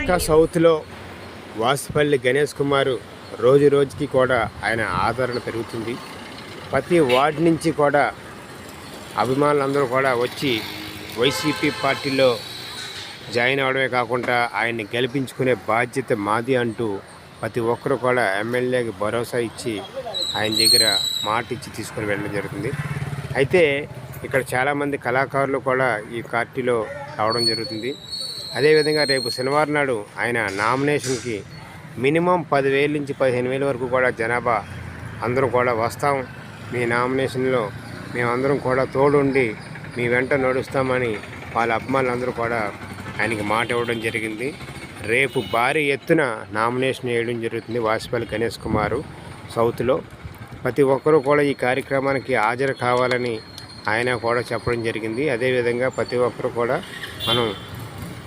ఇంకా సౌత్లో వాసుపల్లి గణేష్ కుమార్ రోజు రోజుకి కూడా ఆయన ఆదరణ పెరుగుతుంది. ప్రతి వార్డు నుంచి కూడా అభిమానులందరూ కూడా వచ్చి వైసీపీ పార్టీలో జాయిన్ అవడమే కాకుండా ఆయన్ని గెలిపించుకునే బాధ్యత మాది అంటూ ప్రతి ఒక్కరు కూడా ఎమ్మెల్యేకి భరోసా ఇచ్చి ఆయన దగ్గర మాట ఇచ్చి తీసుకొని వెళ్ళడం జరుగుతుంది. అయితే ఇక్కడ చాలామంది కళాకారులు కూడా ఈ పార్టీలో రావడం జరుగుతుంది. అదేవిధంగా రేపు శనివారం నాడు ఆయన నామినేషన్కి మినిమం పదివేల నుంచి పదిహేను వేల వరకు కూడా జనాభా అందరూ కూడా వస్తాం. మీ నామినేషన్లో మేమందరం కూడా తోడుండి మీ వెంట నడుస్తామని వాళ్ళ అభిమానులందరూ కూడా ఆయనకి మాట ఇవ్వడం జరిగింది. రేపు భారీ ఎత్తున నామినేషన్ వేయడం జరుగుతుంది వాసుపల్లి గణేష్ కుమారు సౌత్లో. ప్రతి ఒక్కరూ కూడా ఈ కార్యక్రమానికి హాజరు కావాలని ఆయన కూడా చెప్పడం జరిగింది. అదేవిధంగా ప్రతి ఒక్కరు కూడా మనం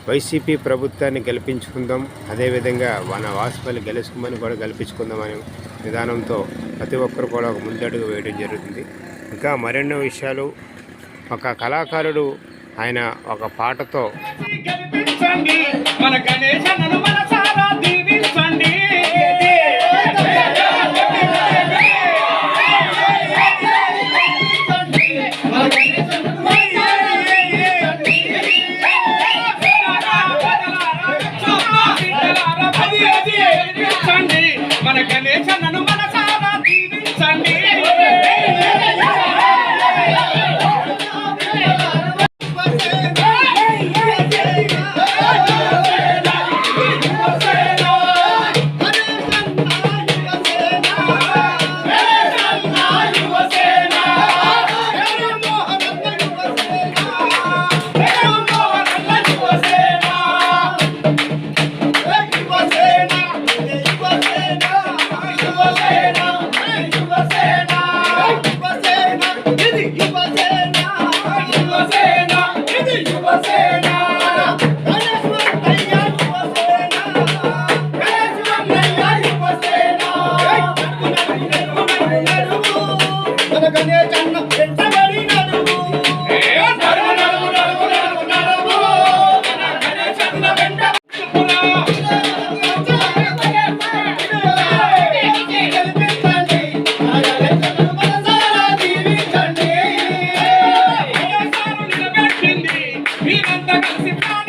వైసీపీ ప్రభుత్వాన్ని గెలిపించుకుందాం. అదేవిధంగా మన వాసుపల్లి గెలుచుకోమని కూడా గెలిపించుకుందాం అనే విధానంతో ప్రతి ఒక్కరు కూడా ఒక ముందడుగు వేయడం జరుగుతుంది. ఇంకా మరెన్నో విషయాలు ఒక కళాకారుడు ఆయన ఒక పాటతో మన మన నన్ను మనసారా దీవించండి మీరంతా కలిసి ప్రాణ